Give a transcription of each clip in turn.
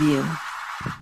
Review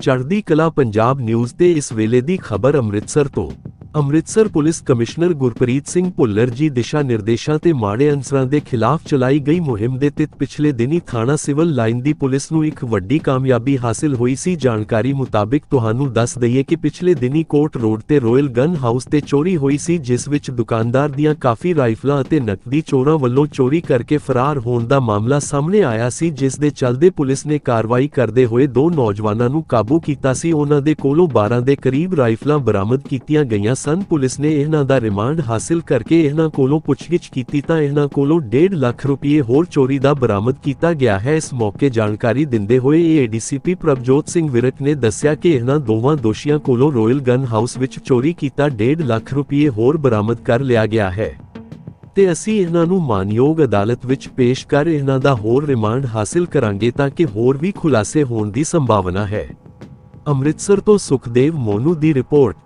ਚੜ੍ਹਦੀ ਕਲਾ Punjab news ਤੇ ਇਸ ਵੇਲੇ ਦੀ ਖਬਰ ਅੰਮ੍ਰਿਤਸਰ ਤੋਂ। ਅੰਮ੍ਰਿਤਸਰ ਪੁਲਿਸ ਕਮਿਸ਼ਨਰ ਗੁਰਪ੍ਰੀਤ ਸਿੰਘ ਭੁੱਲਰ ਜੀ ਦਿਸ਼ਾ ਨਿਰਦੇਸ਼ਾਂ ਤੇ ਮਾੜੇ ਅਨਸਰਾਂ ਦੇ ਖਿਲਾਫ ਚਲਾਈ ਗਈ ਮੁਹਿੰਮ ਦੇ ਤਿਤ ਪਿਛਲੇ ਦਿਨੀ ਥਾਣਾ ਸਿਵਲ ਲਾਈਨ ਦੀ ਪੁਲਿਸ ਨੂੰ ਇੱਕ ਵੱਡੀ ਕਾਮਯਾਬੀ ਹਾਸਲ ਹੋਈ ਸੀ। ਜਾਣਕਾਰੀ ਮੁਤਾਬਿਕ ਤੁਹਾਨੂੰ ਦੱਸ ਦਈਏ ਕਿ ਪਿਛਲੇ ਦਿਨੀ ਕੋਟ ਰੋਡ ਤੇ ਰਾਇਲ ਗਨ ਹਾਊਸ ਤੇ ਚੋਰੀ ਹੋਈ ਸੀ, ਜਿਸ ਵਿੱਚ ਦੁਕਾਨਦਾਰ ਦੀਆਂ ਕਾਫੀ ਰਾਈਫਲਾਂ ਅਤੇ ਨਕਦੀ ਚੋਰਾਂ ਵੱਲੋਂ ਚੋਰੀ ਕਰਕੇ ਫਰਾਰ ਹੋਣ ਦਾ ਮਾਮਲਾ ਸਾਹਮਣੇ ਆਇਆ ਸੀ, ਜਿਸ ਦੇ ਚੱਲਦੇ ਪੁਲਿਸ ਨੇ ਕਾਰਵਾਈ ਕਰਦੇ ਹੋਏ ਦੋ ਨੌਜਵਾਨਾਂ ਨੂੰ ਕਾਬੂ ਕੀਤਾ ਸੀ। ਉਹਨਾਂ ਦੇ ਕੋਲੋਂ 12 ਦੇ ਕਰੀਬ ਰਾਈਫਲਾਂ ਬਰਾਮਦ ਕੀਤੀਆਂ ਗਈਆਂ ਸਨ। ਪੁਲਿਸ ਨੇ ਇਹਨਾਂ ਦਾ ਰਿਮਾਂਡ ਹਾਸਿਲ ਕਰਕੇ ਇਹਨਾਂ ਕੋਲੋਂ ਪੁੱਛਗਿੱਛ ਕੀਤੀ ਤਾਂ ਇਹਨਾਂ ਕੋਲੋਂ 1.5 ਲੱਖ ਰੁਪਏ ਹੋਰ ਚੋਰੀ ਦਾ ਬਰਾਮਦ ਕੀਤਾ ਗਿਆ ਹੈ। ਇਸ ਮੌਕੇ ਜਾਣਕਾਰੀ ਦਿੰਦੇ ਹੋਏ ਏਡੀਸੀਪੀ ਪ੍ਰਭਜੋਤ ਸਿੰਘ ਵਿਰਕ ਨੇ ਦੱਸਿਆ ਕਿ ਇਹਨਾਂ ਦੋਵਾਂ ਦੋਸ਼ੀਆਂ ਕੋਲੋਂ ਰਾਇਲ ਗਨ ਹਾਊਸ ਵਿੱਚ ਚੋਰੀ ਕੀਤਾ 1.5 ਲੱਖ ਰੁਪਏ ਹੋਰ ਬਰਾਮਦ ਕਰ ਲਿਆ ਗਿਆ ਹੈ। ਤੇ ਅਸੀਂ ਇਹਨਾਂ ਨੂੰ ਮਾਨਯੋਗ ਅਦਾਲਤ ਵਿੱਚ ਪੇਸ਼ ਕਰ ਇਹਨਾਂ ਦਾ ਹੋਰ ਰਿਮਾਂਡ ਹਾਸਿਲ ਕਰਾਂਗੇ ਤਾਂ ਕਿ ਹੋਰ ਵੀ ਖੁਲਾਸੇ ਹੋਣ ਦੀ ਸੰਭਾਵਨਾ ਹੈ। ਅੰਮ੍ਰਿਤਸਰ ਤੋਂ ਸੁਖਦੇਵ ਮੋਨੂ ਦੀ ਰਿਪੋਰਟ।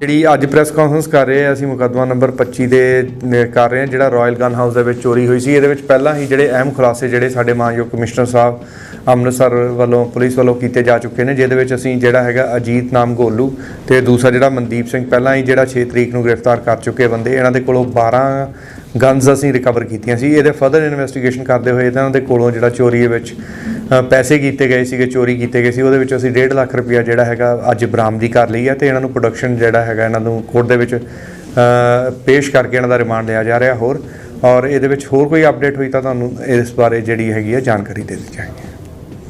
ਜਿਹੜੀ ਅੱਜ ਪ੍ਰੈਸ ਕਾਨਫਰੰਸ ਕਰ ਰਹੇ ਆ, ਅਸੀਂ ਮੁਕੱਦਮਾ ਨੰਬਰ 25 ਦੇ ਕਰ ਰਹੇ ਹਾਂ ਜਿਹੜਾ ਰਾਇਲ ਗਨ ਹਾਊਸ ਦੇ ਵਿੱਚ ਚੋਰੀ ਹੋਈ ਸੀ। ਇਹਦੇ ਵਿੱਚ ਪਹਿਲਾਂ ਹੀ ਜਿਹੜੇ ਅਹਿਮ ਖੁਲਾਸੇ ਜਿਹੜੇ ਸਾਡੇ ਮਾਨਯੋਗ ਕਮਿਸ਼ਨਰ ਸਾਹਿਬ, ਅੰਮ੍ਰਿਤਸਰ ਵੱਲੋਂ, ਪੁਲਿਸ ਵੱਲੋਂ ਕੀਤੇ ਜਾ ਚੁੱਕੇ ਨੇ, ਜਿਹਦੇ ਵਿੱਚ ਅਸੀਂ ਜਿਹੜਾ ਹੈਗਾ ਅਜੀਤ ਨਾਮ ਗੋਲੂ ਤੇ ਦੂਸਰਾ ਜਿਹੜਾ ਮਨਦੀਪ ਸਿੰਘ, ਪਹਿਲਾਂ ਹੀ ਜਿਹੜਾ 6 ਤਰੀਕ ਨੂੰ ਗ੍ਰਿਫਤਾਰ ਕਰ ਚੁੱਕੇ ਬੰਦੇ, ਇਹਨਾਂ ਦੇ ਕੋਲੋਂ 12 ਗਨਸ ਅਸੀਂ ਰਿਕਵਰ ਕੀਤੀਆਂ ਸੀ। ਇਹਦੇ ਫਰਦਰ ਇਨਵੈਸਟੀਗੇਸ਼ਨ ਕਰਦੇ ਹੋਏ ਇਹਨਾਂ ਦੇ ਕੋਲੋਂ ਜਿਹੜਾ ਚੋਰੀ ਦੇ ਵਿੱਚ ਪੈਸੇ ਕੀਤੇ ਗਏ ਸੀਗੇ, ਚੋਰੀ ਕੀਤੇ ਗਏ ਸੀ। ਉਹਦੇ ਵਿੱਚ ਅਸੀਂ 1.5 ਲੱਖ ਰੁਪਇਆ ਜਿਹੜਾ ਹੈਗਾ ਅੱਜ ਬਰਾਮਦੀ ਕਰ ਲਈ ਹੈ ਤੇ ਇਹਨਾਂ ਨੂੰ ਪ੍ਰੋਡਕਸ਼ਨ ਜਿਹੜਾ ਹੈਗਾ ਇਹਨਾਂ ਨੂੰ ਕੋਰਟ ਦੇ ਵਿੱਚ ਪੇਸ਼ ਕਰਕੇ ਇਹਨਾਂ ਦਾ ਰਿਮਾਂਡ ਲਿਆ ਜਾ ਰਿਹਾ ਹੋਰ। ਔਰ ਇਹਦੇ ਵਿੱਚ ਹੋਰ ਕੋਈ ਅਪਡੇਟ ਹੋਈ ਤਾਂ ਤੁਹਾਨੂੰ ਇਸ ਬਾਰੇ ਜਿਹੜੀ ਹੈਗੀ ਹੈ ਜਾਣਕਾਰੀ ਦੇ ਦਿੱਤੀ ਜਾਏਗੀ।